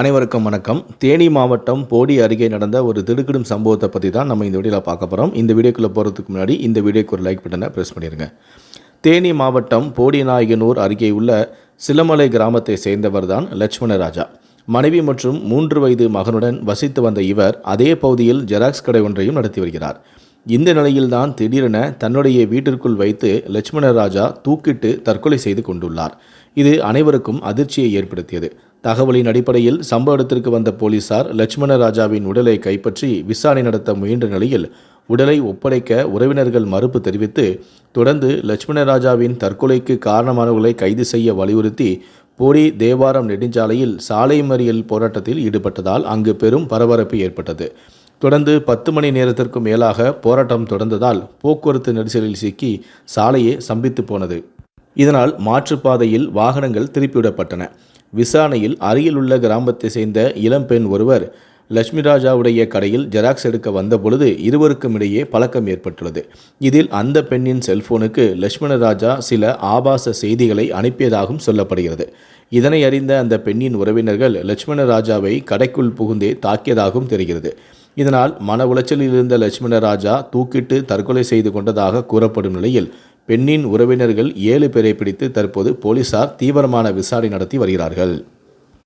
அனைவருக்கும் வணக்கம். தேனி மாவட்டம் போடி அருகே நடந்த ஒரு திடுக்கிடும் சம்பவத்தை பற்றி தான் நம்ம இந்த வீடியோவில் பார்க்க போகிறோம் இந்த வீடியோக்குள்ளே போகிறதுக்கு முன்னாடி இந்த வீடியோக்கு ஒரு லைக் பட்டனை ப்ரெஸ் பண்ணிடுங்க தேனி மாவட்டம் போடிநாயகனூர் அருகே உள்ள சிலமலை கிராமத்தை சேர்ந்தவர் தான் லட்சுமணராஜா மனைவி மற்றும் மூன்று வயது மகனுடன் வசித்து வந்த இவர் அதே பகுதியில் ஜெராக்ஸ் கடை ஒன்றையும் நடத்தி வருகிறார். இந்த நிலையில்தான் திடீரென தன்னுடைய வீட்டிற்குள் வைத்து லட்சுமணராஜா தூக்கிட்டு தற்கொலை செய்து கொண்டுள்ளார். இது அனைவருக்கும் அதிர்ச்சியை ஏற்படுத்தியது. தகவலின் அடிப்படையில் சம்பவ இடத்திற்கு வந்த போலீசார் லட்சுமண ராஜாவின் உடலை கைப்பற்றி விசாரணை நடத்த முயன்ற நிலையில் உடலை ஒப்படைக்க உறவினர்கள் மறுப்பு தெரிவித்து தொடர்ந்து லட்சுமண ராஜாவின் தற்கொலைக்கு காரணமானவர்களை கைது செய்ய வலியுறுத்தி போடி தேவாரம் நெடுஞ்சாலையில் சாலை மறியல் போராட்டத்தில் ஈடுபட்டதால் அங்கு பெரும் பரபரப்பு ஏற்பட்டது. தொடர்ந்து பத்து மணி நேரத்திற்கும் மேலாக போராட்டம் தொடர்ந்ததால் போக்குவரத்து நெரிசலில் சிக்கி சாலையே சம்பித்து போனது. இதனால் மாற்றுப்பாதையில் வாகனங்கள் திருப்பிவிடப்பட்டன. விசாரணையில் அருகிலுள்ள கிராமத்தை சேர்ந்த இளம்பெண் ஒருவர் லட்சுமி ராஜாவுடைய கடையில் ஜெராக்ஸ் எடுக்க வந்தபொழுது இருவருக்கும் இடையே பழக்கம் ஏற்பட்டுள்ளது. இதில் அந்த பெண்ணின் செல்போனுக்கு லட்சுமணராஜா சில ஆபாச செய்திகளை அனுப்பியதாகவும் சொல்லப்படுகிறது. இதனை அறிந்த அந்த பெண்ணின் உறவினர்கள் லட்சுமண ராஜாவை கடைக்குள் புகுந்தே தாக்கியதாகவும் தெரிகிறது. இதனால் மன உளைச்சலில் இருந்த லட்சுமணராஜா தூக்கிட்டு தற்கொலை செய்து கொண்டதாக கூறப்படும் நிலையில் பெண்ணின் உறவினர்கள் ஏழு பேரை பிடித்து தற்போது போலீசார் தீவிரமான விசாரணை நடத்தி வருகிறார்கள்.